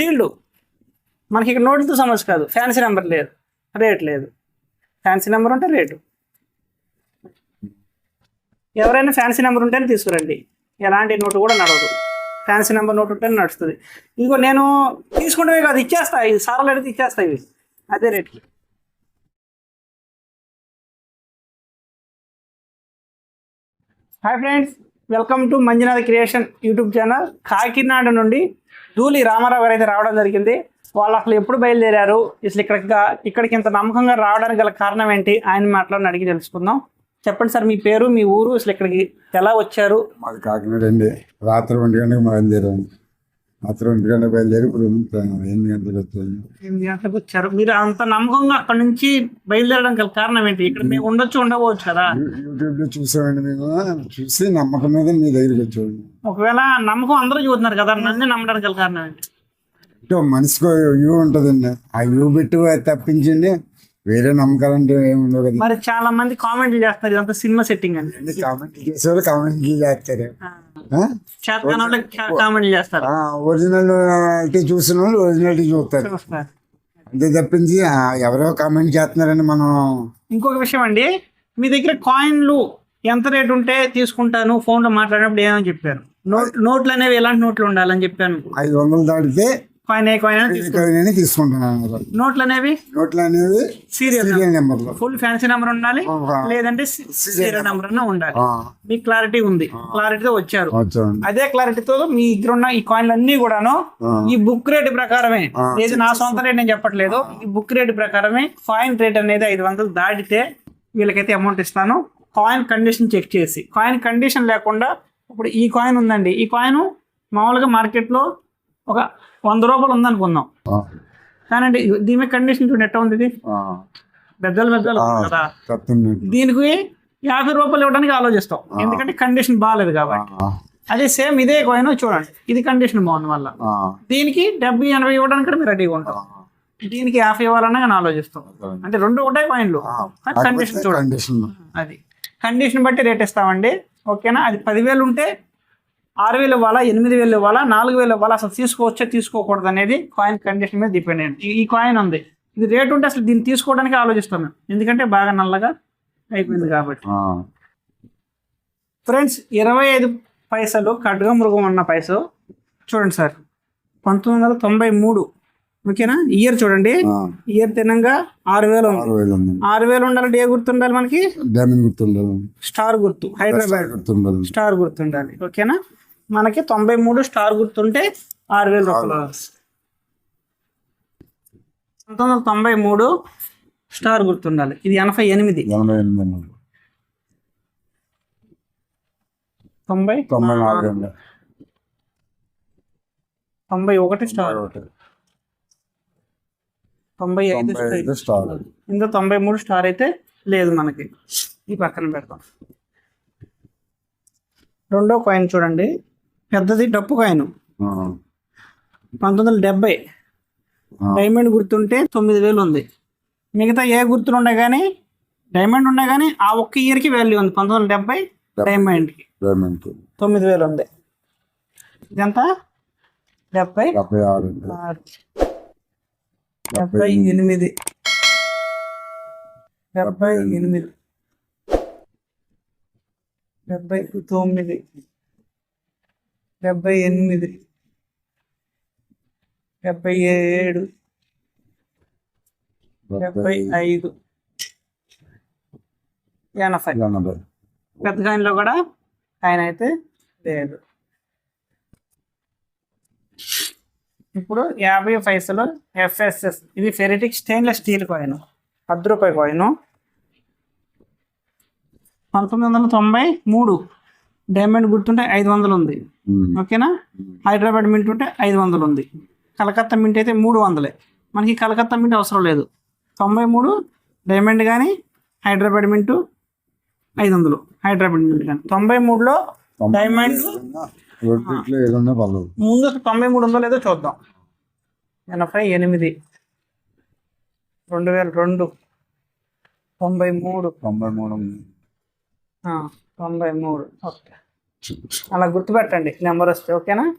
Sealed మనకి ఇక్కడ నోట్లతో సమస్య కాదు. ఫ్యాన్సీ నెంబర్ లేదు. రేట్ లేదు. ఫ్యాన్సీ నెంబర్ ఉంటే రేటు. ఎవరైనా ఫ్యాన్సీ నెంబర్ ఉంటేనే తీసుకురండి. ఎలాంటి నోటు కూడా నడవదు. ఫ్యాన్సీ నెంబర్ నోట్ ఉంటేనే నడుస్తుంది. ఇంకో నేను తీసుకుంటే కాదు ఇచ్చేస్తా. ఇది సార్లు అడిగితే ఇచ్చేస్తా ఇవి. అదే రేట్లు hi friends. Welcome to Manjunath creation YouTube channel. Kakinada నుండి ధూళి రామారావు గారు అయితే రావడం జరిగింది. వాళ్ళు అసలు ఎప్పుడు బయలుదేరారు? అసలు ఇక్కడ ఇక్కడికి ఇంత నమ్మకంగా రావడానికి గల కారణం ఏంటి? ఆయన మాట్లాడిన అడిగి తెలుసుకుందాం. చెప్పండి సార్ మీ పేరు మీ ఊరు అసలు ఇక్కడికి ఎలా వచ్చారు? మాది కాకినాడ అండి. రాత్రి ఒంటి గంటకు బయలుదేరాము. రాత్రి ఒంటి గంటకు బయలుదేరి ఇప్పుడు ఎనిమిది గంటలకు వచ్చాము ఎనిమిది గంటలకు వచ్చారు? మీరు అంత నమ్మకంగా అక్కడ నుంచి బయలుదేరడానికి గల కారణం ఏంటి? ఇక్కడ మేము ఉండొచ్చు ఉండవచ్చు కదా? యూట్యూబ్లో చూసామండి మేము. చూసి నమ్మకం మీద మీ దగ్గరికి వచ్చాము. ఒకవేళ నమ్మకం అందరూ చూస్తున్నారు కదా నన్ను నమ్మడానికి గల కారణం ఏంటి? మనిషికి యూ ఉంటుందండి. ఆ యూ పెట్టి తప్పించండి. వేరే నమ్మకాలంటే ఏముండవు కదా. మరి చాలా మంది కామెంట్లు చేస్తారు ఇదంతా సినిమా సెట్టింగ్ అని. కామెంట్ చేసేవాళ్ళు కామెంట్ చేస్తారు. కామెంట్లు చేస్తారు ఒరిజినాలిటీ చూసిన వాళ్ళు ఒరిజినాలిటీ చూస్తారు. చూస్తారు. అంతే తప్పించి ఆ, ఎవరో కామెంట్ చేస్తున్నారని మనం ఇంకొక విషయం అండి మీ దగ్గర కాయిన్లు ఎంత రేట్ ఉంటే తీసుకుంటాను ఫోన్లో మాట్లాడినప్పుడు ఏమని చెప్పారు? నోట్ నోట్లు అనేవి ఎలాంటి నోట్లు ఉండాలని చెప్పాను ఐదు వందలు దాటితే కాయిన్ ఏ కాయిన్ అయినా తీసుకో నేను తీసుకుంటున్నాను నోట్లు అనేవి నోట్లు అనేవి సీరియల్ నెంబర్లో. ఫుల్ ఫ్యాన్సీ నెంబర్ ఉండాలి. లేదంటే సీరియల్ నెంబర్. ఉండాలి. మీకు క్లారిటీ ఉంది. క్లారిటీతో వచ్చారు. అదే క్లారిటీతో మీ దగ్గర ఉన్న ఈ కాయిన్లు అన్ని కూడాను. ఈ బుక్ రేట్ ప్రకారమే. లేదు నా సొంత రేట్ నేను చెప్పట్లేదు. ఈ బుక్ రేట్ ప్రకారమే కాయిన్ రేట్ అనేది ఐదు వందలు దాటితే వీళ్ళకైతే అమౌంట్ ఇస్తాను. కాయిన్ కండిషన్ చెక్ చేసి. కాయిన్ కండిషన్ లేకుండా ఇప్పుడు ఈ కాయిన్ ఉందండి. ఈ కాయిన్ మామూలుగా మార్కెట్లో ఒక వంద రూపాయలు ఉందనుకుందాం కానండి దీని కండిషన్ చూడండి ఎట్లా ఉంది ఇది? పెద్దలు పెద్దలు కదా. దీనికి యాభై రూపాయలు ఇవ్వడానికి ఆలోచిస్తాం. ఎందుకంటే కండిషన్ బాగాలేదు కాబట్టి. అదే సేమ్ ఇదే కాయిన్ చూడండి. ఇది కండిషన్ బాగుంది వల్ల దీనికి డెబ్బై ఎనభై ఇవ్వడానికి కూడా మీరు రెడీగా ఉంటాం. దీనికి యాభై ఇవ్వాలన్నా కానీ ఆలోచిస్తాం. అంటే రెండు ఒకటే కాయిన్లు. కండిషన్ చూడండి. అది. కండిషన్ బట్టి రేట్ ఇస్తామండి. ఓకేనా అది పదివేలు ఉంటే ఆరు వేలు ఇవ్వాలా ఎనిమిది వేలు ఇవ్వాలా నాలుగు వేలు ఇవ్వాలా అసలు తీసుకోవచ్చా తీసుకోకూడదు అనేది కాయిన్ కండిషన్ మీద డిపెండ్ అయ్యింది. ఈ- కాయిన్ ఉంది. ఇది రేట్ ఉంటే అసలు దీన్ని తీసుకోవడానికి ఆలోచిస్తాం మేము. ఎందుకంటే బాగా నల్లగా అయిపోయింది కాబట్టి. ఫ్రెండ్స్ ఇరవై ఐదు పైసలు ఖడ్గ మృగం అన్న పైసలు చూడండి సార్. పంతొమ్మిది వందల తొంభై మూడు. ఓకేనా? ఇయర్ చూడండి. ఇయర్ తినంగా ఆరు వేలు ఆరు వేలు ఉండాలంటే ఏ గుర్తు ఉండాలి మనకి స్టార్ గుర్తు హైదరాబాద్ స్టార్ గుర్తు ఉండాలి ఓకేనా? మనకి తొంభై మూడు స్టార్ గుర్తుంటే ఆరు వేల రూపాయలు పంతొమ్మిది వందల తొంభై మూడు స్టార్ గుర్తుండాలి. ఇది ఎనభై ఎనిమిది. ఎనభై ఎనిమిది అండి. తొంభై తొంభై నాలుగు అండి. తొంభై ఒకటి స్టార్. తొంభై ఐదు స్టార్. ఇంకా తొంభై మూడు స్టార్ అయితే లేదు మనకి. ఈ పక్కన పెడతాం రెండో కాయిన్ చూడండి. పెద్దది డప్పు కాయిన్. పంతొమ్మిది వందల డెబ్బై. డైమండ్ గుర్తుంటే తొమ్మిది వేలు ఉంది మిగతా ఏ గుర్తులు ఉన్నాయి కానీ డైమండ్ ఉన్నాయి కానీ ఆ ఒక్క ఇయర్కి వాల్యూ ఉంది. పంతొమ్మిది వందల డెబ్బై డైమండ్కి. డైమండ్ తొమ్మిది వేలు ఉంది ఇదంతా డెబ్బై. ఆరు డెబ్బై ఎనిమిది. డెబ్బై ఎనిమిది. డెబ్బై తొమ్మిది. డెబ్బై ఎనిమిది డెబ్బై ఏడు డెబ్బై ఐదు ఎనభై. ఎనభై. పెద్ద కాయిన్లో కూడా ఆయన అయితే లేదు. ఇప్పుడు యాభై పైసలు ఎఫ్ఎస్ఎస్ ఇది ఫెరిటిక్ స్టెయిన్లెస్ స్టీల్ కాయిన్ పది రూపాయి కాయిన్. పంతొమ్మిది వందల తొంభై మూడు. డైమండ్ గుర్తుంటే ఐదు వందలు ఉంది ఓకేనా? హైదరాబాద్ మింట్ ఉంటే ఐదు వందలు ఉంది కలకత్తా మింట్ అయితే మూడు వందలే. మనకి కలకత్తా మింట్ అవసరం లేదు. తొంభై మూడు డైమండ్ కానీ హైదరాబాద్ మింటు ఐదు వందలు. హైదరాబాద్ మింట్ కానీ తొంభై మూడులో డైమండ్ ముందు తొంభై మూడు ఉందో లేదో చూద్దాం. ఎనభై ఎనిమిది రెండు వేల రెండు తొంభై మూడు. తొంభై మూడు. తొంభై మూడు. ఓకే. అలా గుర్తుపెట్టండి నెంబర్ వస్తే ఓకేనా?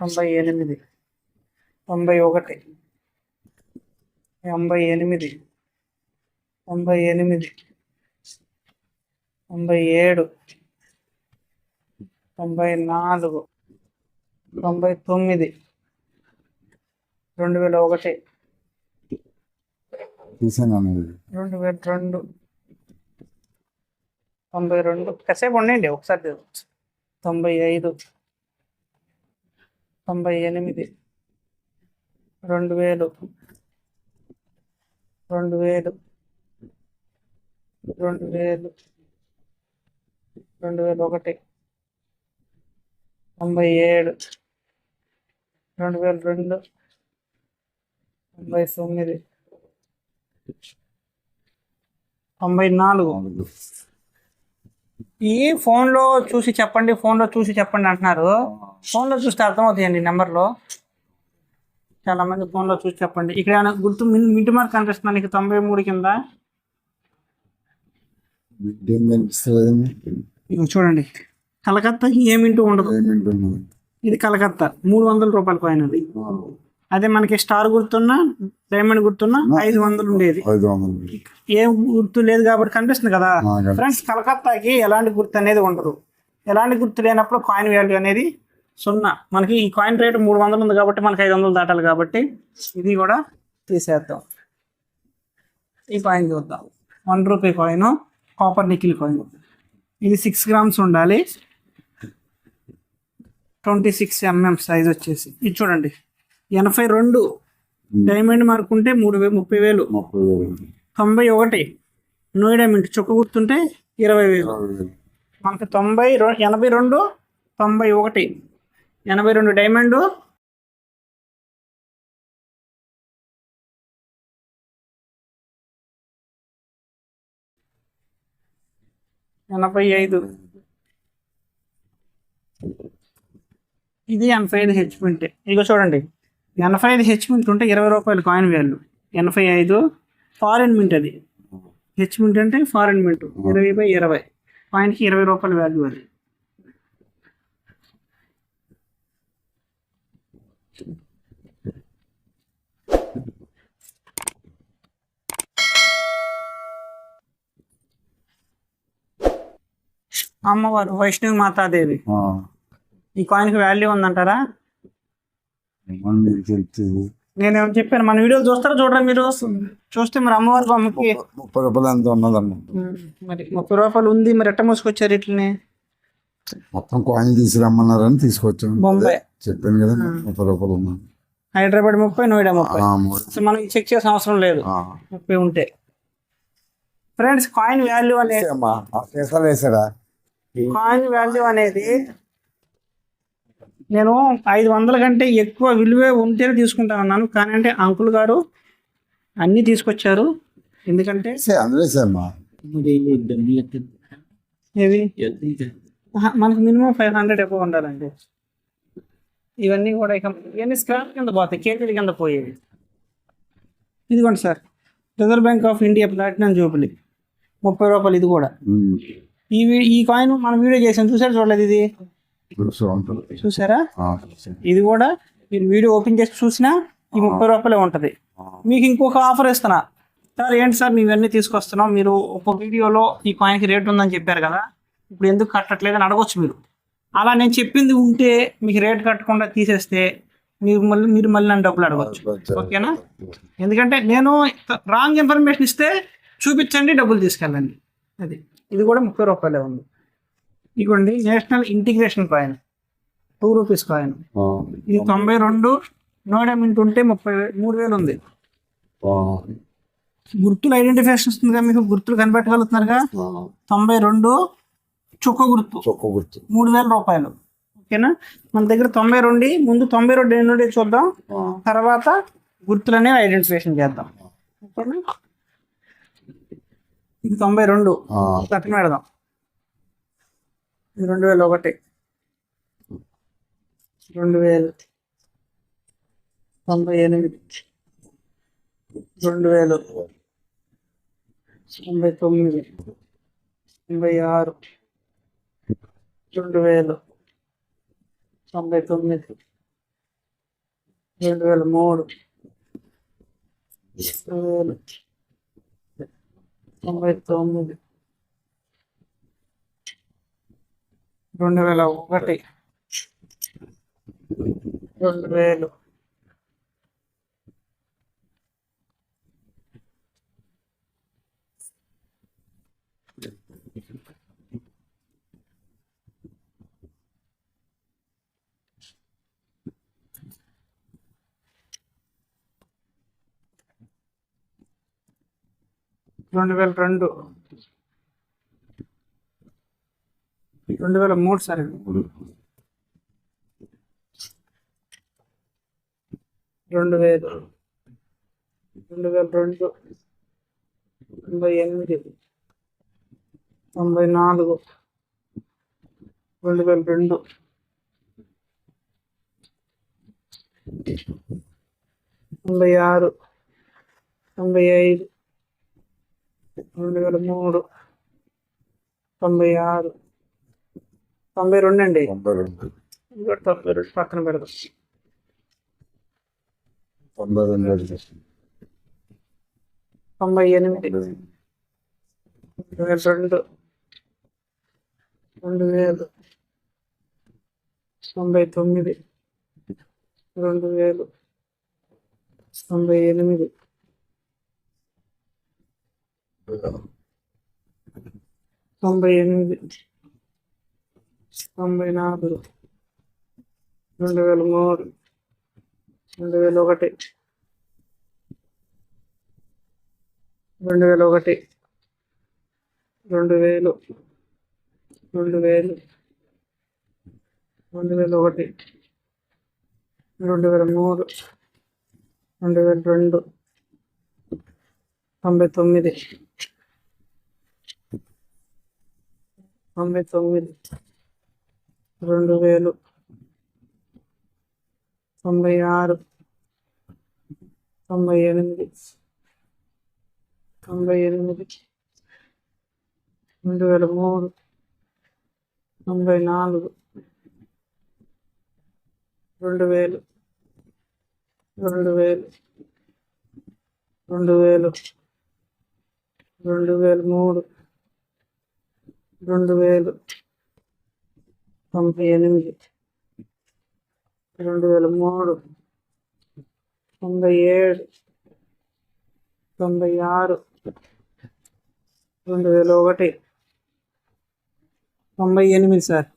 తొంభై ఎనిమిది. తొంభై ఒకటి. తొంభై ఎనిమిది. తొంభై ఎనిమిది. తొంభై ఏడు. తొంభై నాలుగు. తొంభై తొమ్మిది. రెండు వేల ఒకటి. రెండు వేల రెండు. తొంభై రెండు. కాసేపు ఉండండి ఒకసారి తొంభై ఐదు. తొంభై ఎనిమిది. రెండు వేలు. రెండు వేలు. రెండు వేలు. రెండు వేల ఒకటి. తొంభై ఏడు. రెండు వేల రెండు. తొంభై తొమ్మిది. తొంభై నాలుగు. ఈ ఫోన్లో చూసి చెప్పండి ఫోన్లో చూసి చెప్పండి అంటున్నారు. ఫోన్లో చూస్తే అర్థమవుతాయండి నెంబర్లో చాలా మంది ఫోన్లో చూసి చెప్పండి. ఇక్కడ ఏమైనా గుర్తు మింటి మార్క్ కనిపిస్తున్నా నీకు? తొంభై మూడు కింద? చూడండి. కలకత్తా ఏమింటూ ఉండదు. ఇది కలకత్తా. మూడు వందల రూపాయల కాయిన్ అది. అదే మనకి స్టార్ గుర్తున్నా డైమండ్ గుర్తున్నా ఐదు వందలు ఉండేది. ఏం గుర్తు లేదు కాబట్టి కనిపిస్తుంది కదా. ఫ్రెండ్స్ కలకత్తాకి ఎలాంటి గుర్తు అనేది ఉండదు. ఎలాంటి గుర్తు లేనప్పుడు కాయిన్ వాల్యూ అనేది సున్నా. మనకి ఈ కాయిన్ రేట్ మూడు వందలు ఉంది కాబట్టి మనకి ఐదు వందలు దాటాలి కాబట్టి ఇది కూడా తీసేద్దాం. ఈ కాయిన్ చూద్దాం. One rupee coin copper nickel coin. ఇది సిక్స్ గ్రామ్స్ ఉండాలి. ట్వంటీ సిక్స్ ఎంఎం సైజ్ వచ్చేసి. ఇది చూడండి. ఎనభై రెండు డైమండ్ మార్క్ ఉంటే మూడు వే ముప్పై వేలు. ముప్పై వేలు. తొంభై ఒకటి నో డైమండ్ చుక్క గుర్తుంటే ఇరవై వేలు. మనకి తొంభై ఎనభై రెండు తొంభై ఒకటి. ఎనభై రెండు డైమండ్. ఎనభై ఐదు. ఇది ఎనభై ఐదు హెచ్ మింట్ ఇక చూడండి. ఎనభై ఐదు హెచ్ మింట్ ఉంటే ఇరవై రూపాయలు కాయిన్ వాల్యూ ఎనభై ఐదు ఫారెన్ మింట్ అది. హెచ్ మింట్ అంటే ఫారెన్ మింట్ ఇరవై బై ఇరవై. కాయిన్కి ఇరవై రూపాయల వాల్యూ అది. అమ్మవారు వైష్ణవి మాతాదేవి. ఈ కాయిన్కి వాల్యూ ఉందంటారా? నేనేమో చెప్పాను? మన వీడియోలు చూస్తారా? చూడరా? మీరు చూస్తే మరి అమ్మవారి బొమ్మకి ముప్పై రూపాయలు ఎంత ఉన్నదన్న మరి ముప్పై రూపాయలు ఉంది మరి ఎట్ట మోసుకొచ్చారు ఇట్లని? మొత్తం కాయిన్ తీసుకురమ్మన్నారని తీసుకొచ్చాను బొంబాయి. చెప్పాను కదా ముప్పై రూపాయలు ఉన్నాను హైదరాబాద్ ముప్పై నోయిడా ముప్పై. అసలు మనం చెక్ చేసిన అవసరం లేదు. ముప్పై ఉంటే. ఫ్రెండ్స్ కాయిన్ వాల్యూ అనేది కాయిన్ వాల్యూ అనేది నేను ఐదు వందల కంటే ఎక్కువ విలువే ఉంటేనే తీసుకుంటా ఉన్నాను కానీ అంటే అంకుల్ గారు అన్నీ తీసుకొచ్చారు. ఎందుకంటే ఏవి? మనకి మినిమం ఫైవ్ హండ్రెడ్ ఎక్కువ ఉండాలండి. ఇవన్నీ కూడా ఇక ఇవన్నీ స్క్రాప్ కింద పోతాయి కేజీల కింద పోయేవి. ఇదిగోండి sir reserve bank of India platinum jubilee. ముప్పై రూపాయలు ఇది కూడా. ఈ ఈ కాయిన్ మనం వీడియో చేసాం చూసారు చూడలేదు ఇది. చూసారా? ఇది కూడా మీరు వీడియో ఓపెన్ చేసి చూసినా ఈ ముప్పై రూపాయలే ఉంటుంది. మీకు ఇంకొక ఆఫర్ ఇస్తున్నా. సార్ ఏంటి సార్ మేము ఇవన్నీ తీసుకొస్తున్నాం. మీరు ఒక వీడియోలో ఈ కాయిన్కి రేట్ ఉందని చెప్పారు కదా. ఇప్పుడు ఎందుకు కట్టట్లేదు అని అడగొచ్చు మీరు. అలా నేను చెప్పింది ఉంటే మీకు రేట్ కట్టకుండా తీసేస్తే మీరు మళ్ళీ మీరు మళ్ళీ నన్ను డబ్బులు అడగచ్చు. ఓకేనా? ఎందుకంటే నేను రాంగ్ ఇన్ఫర్మేషన్ ఇస్తే చూపించండి డబ్బులు తీసుకెళ్ళండి. అది. ఇది కూడా ముప్పై రూపాయలే ఉంది. ఇదిగోండి national integration coin two rupees coin ఇది తొంభై రెండు నోడమింట్ ఉంటే ముప్పై మూడు వేలు ఉంది. గుర్తులు ఐడెంటిఫికేషన్ వస్తుందిగా మీకు? గుర్తులు కనిపెట్టగలుగుతున్నారుగా. తొంభై రెండు చుక్క గుర్తు. చొక్క గుర్తు. మూడు వేల రూపాయలు. ఓకేనా? మన దగ్గర తొంభై రెండు ముందు తొంభై రెండు ఎన్ని చూద్దాం. తర్వాత గుర్తులనే ఐడెంటిఫికేషన్ చేద్దాం. ఓకేనా? ఇది తొంభై రెండు. పక్కన పెడదాం. రెండు వేల ఒకటి రెండు వేల తొంభై ఎనిమిది రెండు వేలు తొంభై తొమ్మిది తొంభై ఆరు రెండు వేలు తొంభై తొమ్మిది రెండు వేల మూడు రెండు వేలు తొంభై తొమ్మిది రెండు వేల ఒకటి. రెండు వేలు రెండు వేల రెండు. రెండు వేల మూడు సార్ ఇది. రెండు వేలు రెండు వేల రెండు తొంభై ఎనిమిది తొంభై నాలుగు రెండు వేల రెండు తొంభై ఆరు తొంభై ఐదు రెండు వేల మూడు తొంభై ఆరు తొంభై రెండు అండి తొంభై రెండు. తొంభై రెండు. పక్కన పెడదాం. తొంభై రెండు. తొంభై ఎనిమిది. రెండు వేల రెండు. రెండు వేలు. తొంభై తొమ్మిది. రెండు వేలు. తొంభై ఎనిమిది. తొంభై ఎనిమిది. తొంభై నాలుగు రెండు వేల మూడు రెండు వేల ఒకటి రెండు వేల ఒకటి రెండు వేలు రెండు వేలు రెండు వేల ఒకటి రెండు వేల మూడు రెండు వేల రెండు తొంభై తొమ్మిది తొంభై తొమ్మిది. రెండు వేలు. తొంభై ఆరు. తొంభై ఎనిమిది. తొంభై ఎనిమిది. రెండు వేల మూడు. తొంభై నాలుగు. రెండు వేలు. రెండు వేలు. రెండు వేలు. రెండు వేల మూడు. రెండు వేలు. తొంభై ఎనిమిది రెండు వేల మూడు తొంభై ఏడు తొంభై ఆరు రెండు వేల ఒకటి తొంభై ఎనిమిది సార్.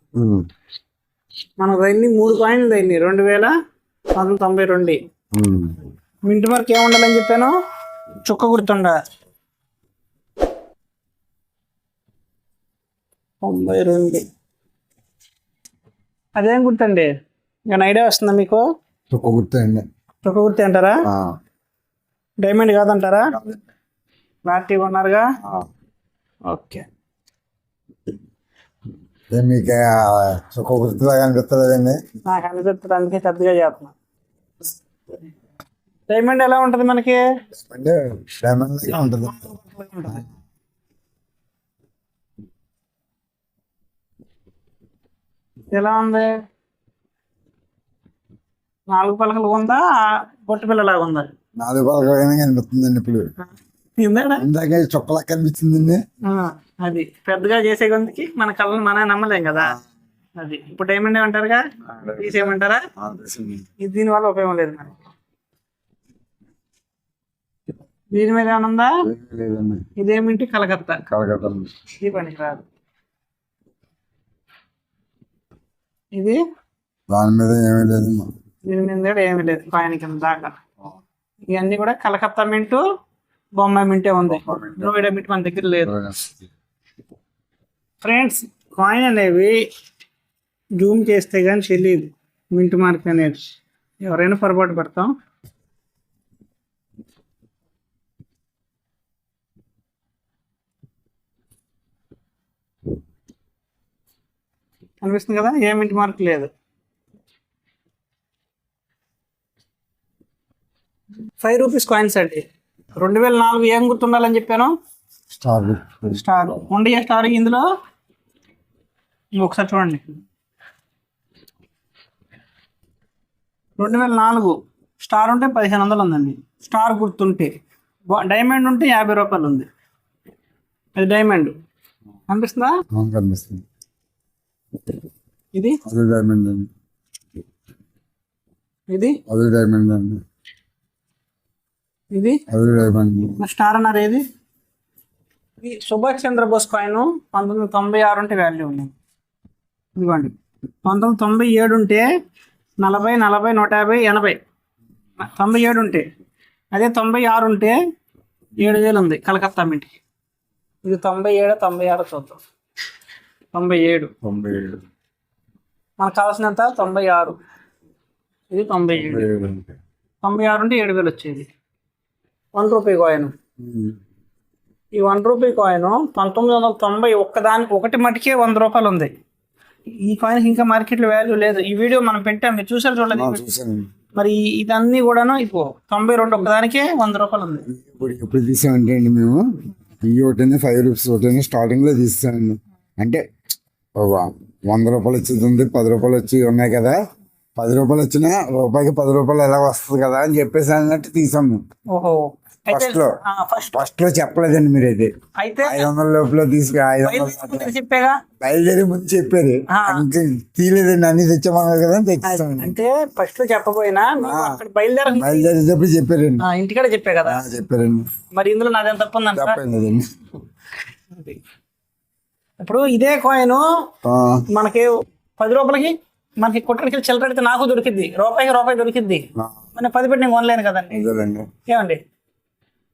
మనకు అన్ని మూడు కాయిన్లు అయినాయి రెండు వేల పంతొమ్మిది తొంభై రెండు. మింటి మార్క్ ఏముండాలని చెప్పాను? చుక్క గుర్తుండ. తొంభై రెండు. అదేం గుర్తండి. ఇంకా ఐడియా వస్తుందా మీకు? చుక్క గుర్తండి చుక్క గుర్తి అంటారా. డైమండ్ కాదంటారా? క్లారిటీ ఉన్నారుగా. ఓకే. మీకు ఆ చుక్క గుర్తులాగా అనిపిస్తుందండి నాకు అనిపిస్తుంది అందుకే పెద్దగా చేస్తున్నా. డైమండ్ ఎలా ఉంటుంది మనకి? డైమండ్ ఉంటుంది. ఎలా ఉంది? నాలుగు పలకలు ఉందా? బొట్టు పిల్లలాగా ఉందా? నాలుగు పలకలుగానే కనిపిస్తుందండి ఇప్పుడు. ఇందాక చుక్కలా కనిపించిందండి. అది పెద్దగా చేసే కొందికి మన కళ్ళని మన నమ్మలేం కదా. అది ఇప్పుడు డైమండ్ ఏమంటారుగా? తీసేయమంటారా? ఇది దీనివల్ల ఉపయోగం లేదు మనకి దీని మీద ఏమైనా ఉందా? లేదండి. ఇదేమిటి? కలకత్తా. కలకత్తా. ఇది పనికి రాదు. ఇది? దాని మీద ఏమీ లేదమ్మా. దీని మీద ఏమీ లేదు. కాయిన్ కింద దాకా. ఇవన్నీ కూడా కలకత్తా మింటు బొంబాయి మింటే ఉంది. నోయిడా మింట్. మన దగ్గర లేదు. ఫ్రెండ్స్ కాయిన్ అనేవి జూమ్ చేస్తే కానీ తెలియదు మింట్ మార్క్ అనేది. ఎవరైనా పొరపాటు పడతాం. అనిపిస్తుంది కదా ఏ మింట్ మార్క్ లేదు. ఫైవ్ రూపీస్ కాయిన్స్ అండి. రెండు వేల నాలుగు ఏం గుర్తుండాలని చెప్పాను? స్టార్ స్టార్ ఉండి స్టార్ ఇందులో ఒకసారి చూడండి. రెండు వేల నాలుగు. స్టార్ ఉంటే పదిహేను వందలు ఉందండి. స్టార్ గుర్తుంటే. డైమండ్ ఉంటే యాభై రూపాయలు ఉంది. అది డైమండ్ కనిపిస్తుందా? కనిపిస్తుంది. ఇది? అది డైమండ్ అండి. ఇది? అది డైమండ్ అండి. ఇది? అది డైమండ్ స్టార్ అన్నారు ఏది? ఈ సుభాష్ చంద్రబోస్ కాయిన్ పంతొమ్మిది వందల తొంభై ఆరు ఉంటే వాల్యూ ఉంది. ఇదిగోండి. పంతొమ్మిది వందల తొంభై ఏడు ఉంటే నలభై నలభై నూట యాభై ఎనభై. తొంభై ఏడు ఉంటే. అదే తొంభై ఆరు ఉంటే ఏడు వేలు ఉంది. కలకత్తా మింటి. ఇది తొంభై ఏడు తొంభై ఆరు చూద్దాం. తొంభై ఏడు. తొంభై ఏడు. మనకు కావాల్సినంత తొంభై ఆరు. ఇది తొంభై ఏడు. తొంభై ఆరు ఉంటే ఏడు వేలు వచ్చేది. One rupee coin. ఈ వన్ రూపీ కాయిన్ పంతొమ్మిది వందల తొంభై ఒక్కదానికి ఒకటి మటుకే వంద రూపాయలు ఉంది. ఈ కాయిన్కి ఇంకా మార్కెట్లో వాల్యూ లేదు. ఈ వీడియో మనం పెట్టాం. మీరు చూసారు చూడలేదు మరి ఇదన్నీ కూడాను ఇప్పుడు తొంభై రెండు ఒక్కదానికే వంద రూపాయలు ఉంది. ఇప్పుడు ఎప్పుడు తీసామంటే అండి మేము. ఈ ఒకటి ఫైవ్ రూపీస్ ఒకటి స్టార్టింగ్లో తీసామండి అంటే వంద రూపాయలు వచ్చేది ఉంది పది రూపాయలు వచ్చి ఉన్నాయి కదా. పది రూపాయలు వచ్చినా రూపాయికి పది రూపాయలు ఎలా వస్తుంది కదా అని చెప్పేసి అన్నట్టు తీసాము First లో. ఫస్ట్ ఫస్ట్లో చెప్పలేదండి మీరు అయితే. ఐదు వందల లోపల తీసుకు ఐదు వందలు బయలుదేరి ముందు చెప్పారు. ఇంకా తీయలేదండి అన్ని తెచ్చామన్నారు కదా అని తెచ్చామండి అంటే ఫస్ట్లో అక్కడ బయలుదేర బయలుదేరేటప్పుడు చెప్పారండి. ఇంటికాడ చెప్పా కదా. చెప్పారండి. మరి ఇందులో నాదేం తప్పు ఇప్పుడు ఇదే కాయిన్ మనకి పది రూపాయలకి మనకి కొట్టడికి చిల్లర పెడితే నాకు దొరికిద్ది. రూపాయికి రూపాయి దొరికిద్ది. ఆ, మన పది పెట్టి నేను కొనలేను కదండి. ఏమండి?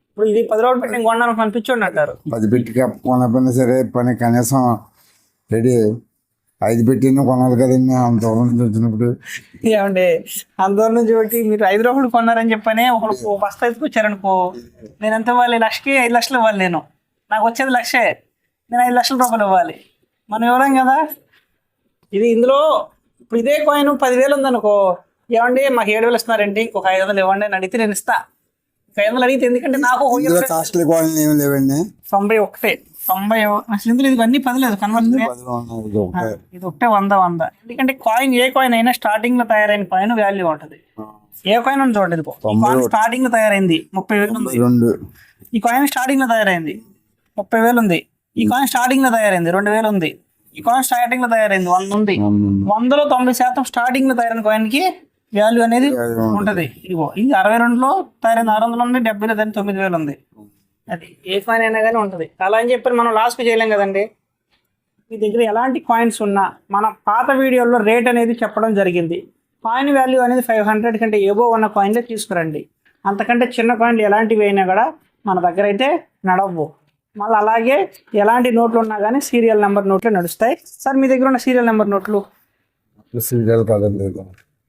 ఇప్పుడు ఇది పది రూపాయలు పెట్టి నేను కొన్నాను కనిపించండి అంటారు పది పెట్టి కొనకపోయినా సరే పని కనీసం రెడీ. ఐదు పెట్టిన కొనాలి కదండి అంత దూరం నుంచి వచ్చినప్పుడు. ఏమండి? అందరి నుంచి పెట్టి మీరు ఐదు రూపాయలు కొన్నారని చెప్పనే ఒకడు ఓ బస్తా ఎత్తుకొచ్చారనుకో నేను ఎంత ఇవ్వాలి? లక్షకి ఐదు లక్షలు ఇవ్వాలి నేను. నాకు వచ్చేది లక్షే. నేను ఐదు లక్షల రూపాయలు ఇవ్వాలి. మనం ఇవ్వలేం కదా? ఇది ఇందులో ఇప్పుడు ఇదే కాయిన్ పదివేలు ఉందనుకో ఏమండి మాకు ఏడు వేలు ఇస్తున్నారండి ఇంకొక ఐదు వందలు ఇవ్వండి అని అడిగితే నేను ఇస్తా. ఒక ఐదు వందలు అడిగితే ఎందుకంటే నాకు ఒక ఇందులో ఇరవై- కాస్ట్లీ క్వాలిటీ ఏమి లేవండి. తొంభై ఒకటే తొంభై అసలు ఇందులో ఇవన్నీ పదిలేదు కన్వర్ట్ పదిలో ఉన్నాయి, ఇది ఒకటే. ఇది ఒకటే వంద వంద. ఎందుకంటే కాయిన్ ఏ కాయిన్ అయినా స్టార్టింగ్లో తయారైన కాయిన్ వాల్యూ ఉంటుంది. ఏ కాయిన్ ఉంది చూడండి కాయిన్ స్టార్టింగ్లో తయారైంది ముప్పై వేలు ఉంది. రెండు. ఈ కాయిన్ స్టార్టింగ్లో తయారైంది ముప్పై వేలు ఉంది. ఈ కాయిన్ స్టార్టింగ్లో తయారైంది రెండు వేలు ఉంది. ఈ కాయిన్ స్టార్టింగ్లో తయారైంది వంద ఉంది. వందలో తొంభై శాతం స్టార్టింగ్లో తయారైన కాయిన్కి వాల్యూ అనేది ఉంటది. ఇదిగో ఇది అరవై రెండులో తయారైంది ఆరు వందలు ఉంది డెబ్బైలో దాని తొమ్మిది వేలు ఉంది. అది ఏ కాయిన్ అయినా కానీ ఉంటది. అలా అని చెప్పి మనం లాస్ట్కి చేయలేం కదండి. మీ దగ్గర ఎలాంటి కాయిన్స్ ఉన్నా మన పాత వీడియోలో రేట్ అనేది చెప్పడం జరిగింది. కాయిన్ వాల్యూ అనేది ఫైవ్ హండ్రెడ్ కంటే ఏబో ఉన్న కాయిన్లే తీసుకురండి. అంతకంటే చిన్న కాయిన్లు ఎలాంటివి అయినా కూడా మన దగ్గర అయితే నడవవు. మళ్ళీ అలాగే ఎలాంటి నోట్లు ఉన్నా కానీ సీరియల్ నెంబర్ నోట్లు నడుస్తాయి. సార్ మీ దగ్గర ఉన్న సీరియల్ నెంబర్ నోట్లు? సీరియల్ కదండి.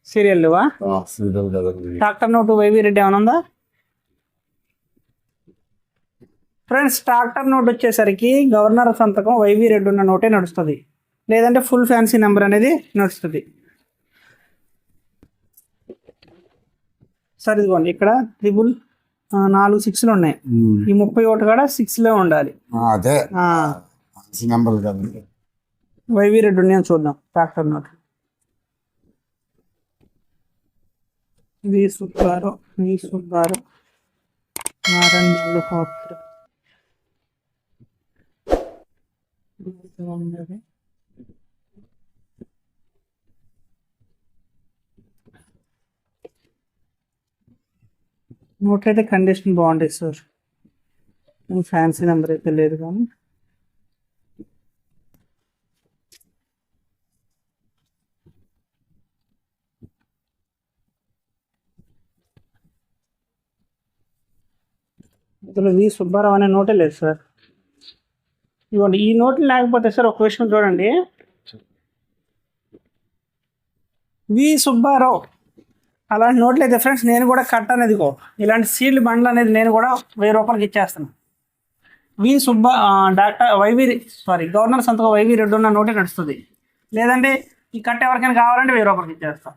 సీరియల్ ఆ, సీరియల్ కదండి doctor note Y V Reddy ఏమైనా ఉందా? ఫ్రెండ్స్ ట్రాక్టర్ నోట్ వచ్చేసరికి గవర్నర్ సంతకం వైవి రెడ్డి ఉన్న నోటే నడుస్తుంది. లేదంటే ఫుల్ ఫ్యాన్సీ నెంబర్ అనేది నడుస్తుంది. సరే ఇదిగోండి ఇక్కడ త్రిబుల్ నాలుగు సిక్స్లు ఉన్నాయి. ఈ ముప్పై ఒకటి కూడా సిక్స్లో ఉండాలి. అదే. నెంబర్ కదండి వైవి రెడ్డి ఉన్నాయని చూద్దాం tractor note. V Subbarao V Subbarao. Narayana hospital note అయితే కండిషన్ బాగుంటుంది సార్. ఫ్యాన్సీ నెంబర్ అయితే లేదు కానీ. ఇందులో వి సుబ్బారావు అనే నోటే లేదు సార్. ఇవ్వండి ఈ నోట్లు లేకపోతే సార్ ఒక విషయం చూడండి. వి సుబ్బారావు అలాంటి నోట్లు అయితే ఫ్రెండ్స్ నేను కూడా కట్ అనేది ఇలాంటి సీల్డ్ బండ్లు అనేది నేను కూడా వెయ్యి రూపాయలకి ఇచ్చేస్తాను. V Subba doctor Y V sorry governor సంతకం వైవి రెడ్డి ఉన్న నోటే నడుస్తుంది. లేదంటే ఈ కట్ట ఎవరికైనా కావాలంటే వెయ్యి రూపాయలకి ఇచ్చేస్తాం.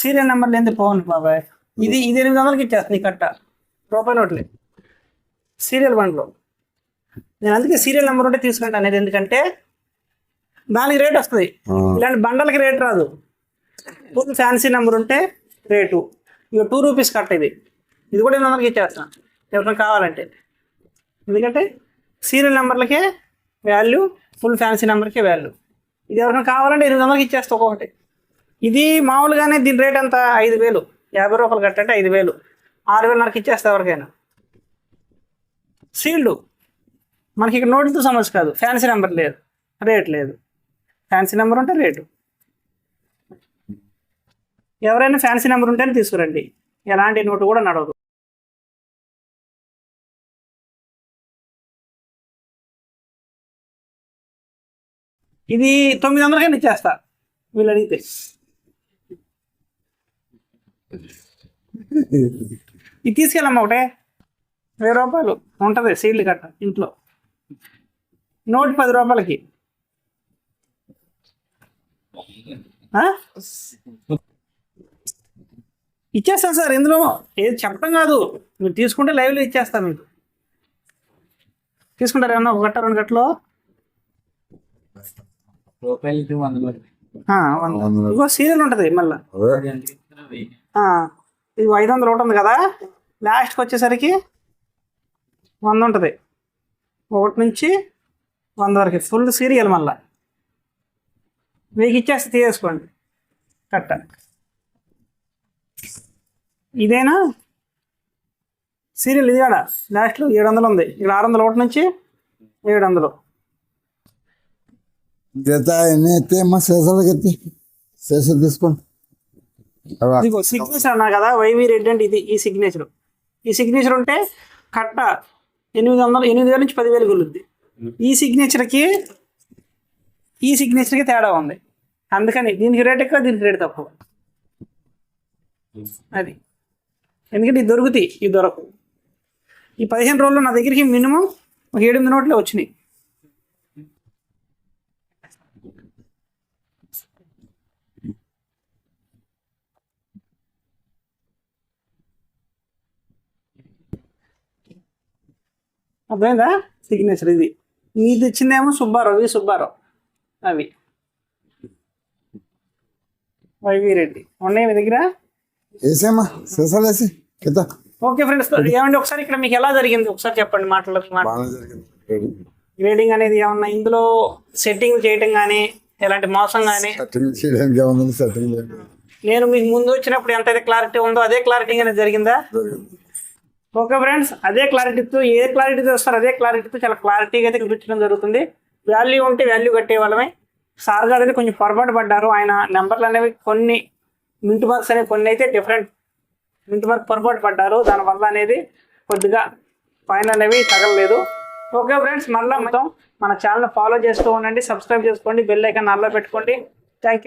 సీరియల్ నెంబర్ లేని పోను బాబాయ్. ఇది ఇది ఎనిమిది వందలకి ఇచ్చేస్తాను ఈ కట్ట. రూపాయి నోట్లే. సీరియల్ బండ్లో. నేను అందుకే సీరియల్ నెంబర్ ఉంటే తీసుకుంటాను అనేది ఎందుకంటే దానికి రేట్ వస్తుంది. ఇలాంటి బండలకి రేట్ రాదు. ఫుల్ ఫ్యాన్సీ నెంబర్ ఉంటే రేటు. ఇక టూ రూపీస్ కట్ ఇది. ఇది కూడా ఎనిమిది వందలకి ఇచ్చేస్తాను ఎవరికైనా కావాలంటే. ఎందుకంటే సీరియల్ నెంబర్లకే వాల్యూ ఫుల్ ఫ్యాన్సీ నెంబర్కే వాల్యూ. ఇది ఎవరికైనా కావాలంటే ఎనిమిది వందలకి ఇచ్చేస్తా ఒక్కొక్కటి. ఇది మామూలుగానే దీని రేట్ అంతా ఐదు వేలు. యాభై రూపాయలు కట్టంటే ఐదు వేలు. ఆరు వేలన్నరకి ఇచ్చేస్తా ఎవరికైనా. సీల్డ్. మనకి ఇక్కడ నోట్లతో సమస్య కాదు. ఫ్యాన్సీ నెంబర్ లేదు. రేట్ లేదు. ఫ్యాన్సీ నెంబర్ ఉంటే రేటు. ఎవరైనా ఫ్యాన్సీ నెంబర్ ఉంటేనే తీసుకురండి. ఎలాంటి నోటు కూడా నడవదు. ఇది తొమ్మిది వందలకైనా ఇచ్చేస్తా వీళ్ళు అడిగితే. ఇది తీసుకెళ్ళమ్మా ఒకటే. వెయ్యి రూపాయలు ఉంటుంది సీల్డ్ కట్ట ఇంట్లో. నోటు పది రూపాయలకి. ఇచ్చేస్తాను సార్ ఇందులో ఏది చెప్పడం కాదు. మీరు తీసుకుంటే లైవ్లో ఇచ్చేస్తాను మీకు. తీసుకుంటారు ఏమన్నా ఒక గట్ట రెండు గట్టలో. ఇగో సీరియల్ ఉంటుంది మళ్ళీ. ఇది ఐదు వందలు ఉంది కదా. లాస్ట్కి వచ్చేసరికి వంద ఉంటుంది. ఒకటి నుంచి వంద వరకు. ఫుల్ సీరియల్ మళ్ళా. మీకు ఇచ్చేస్తే తీసేసుకోండి. కట్ట. ఇదేనా? సీరియల్ ఇది కూడా? లాస్ట్లో ఏడు వందలు ఉంది. ఇక్కడ ఆరు వందలు ఒకటి నుంచి ఏడు వందలు జత ఎన్ని ఎత్తే అమ్మా? శేషాలకి ఎత్తి. శేషాలు తీసుకోండి అవా. ఇదిగో సిగ్నేచర్ అన్నా కదా? వైవి రెడ్డి అంటే ఇది ఈ సిగ్నేచర్ ఈ సిగ్నేచర్ ఉంటే కట్ట ఎనిమిది వందలు ఎనిమిది వేల నుంచి పదివేలు కొలుద్ది ఈ సిగ్నేచర్కి ఈ సిగ్నేచర్కి తేడా ఉంది. అందుకని దీనికి రేట్ ఎక్కువ దీనికి రేట్ తక్కువ. అది. ఎందుకంటే ఇది దొరుకుతాయి ఇది దొరకవు. ఈ పదిహేను రోజుల్లో నా దగ్గరికి మినిమం ఒక ఏడెనిమిది నోట్లే వచ్చినాయి. అర్థమైందా? సిగ్నేచర్ ఇది. ఇది ఇచ్చిందేమో సుబ్బారావు వి సుబ్బారావు. అవి. Y V Reddy. ఉన్నాయి మీ దగ్గర? వేసేమ్మా శేషాలు వేసి ఓకే ఫ్రెండ్స్ ఏమండి ఒకసారి ఇక్కడ మీకు ఎలా జరిగింది? ఒకసారి చెప్పండి మాటలు మాట బాగానే జరిగింది. గ్రేడింగ్ అనేది ఏమన్నా ఇందులో సెట్టింగ్ చేయటం కానీ ఎలాంటి మోసం కానీ సెట్టింగ్ చేయడానికి ఏముంది సెట్టింగ్ లేదు నేను మీకు ముందు వచ్చినప్పుడు ఎంతైతే క్లారిటీ ఉందో అదే క్లారిటీ అనేది జరిగిందా? ఓకే ఫ్రెండ్స్ అదే క్లారిటీతో ఏ క్లారిటీతో వస్తారో అదే క్లారిటీతో చాలా క్లారిటీగా అయితే చూపించడం జరుగుతుంది. వాల్యూ ఉంటే వాల్యూ కట్టే వాళ్ళమే సార్ గారు అయితే కొంచెం పొరపాటు పడ్డారు. ఆయన నెంబర్లు అనేవి కొన్ని మింట్ మార్క్స్ అనేవి కొన్ని అయితే డిఫరెంట్ మింట్ మార్క్ పొరపాటు పడ్డారు దానివల్ల అనేది కొద్దిగా పైన అనేవి తగలలేదు. ఓకే ఫ్రెండ్స్ మళ్ళీ మొత్తం మన ఛానల్ ఫాలో చేస్తూ ఉండండి సబ్స్క్రైబ్ చేసుకోండి బెల్ ఐకాన్ ఆన్లో పెట్టుకోండి. Thank you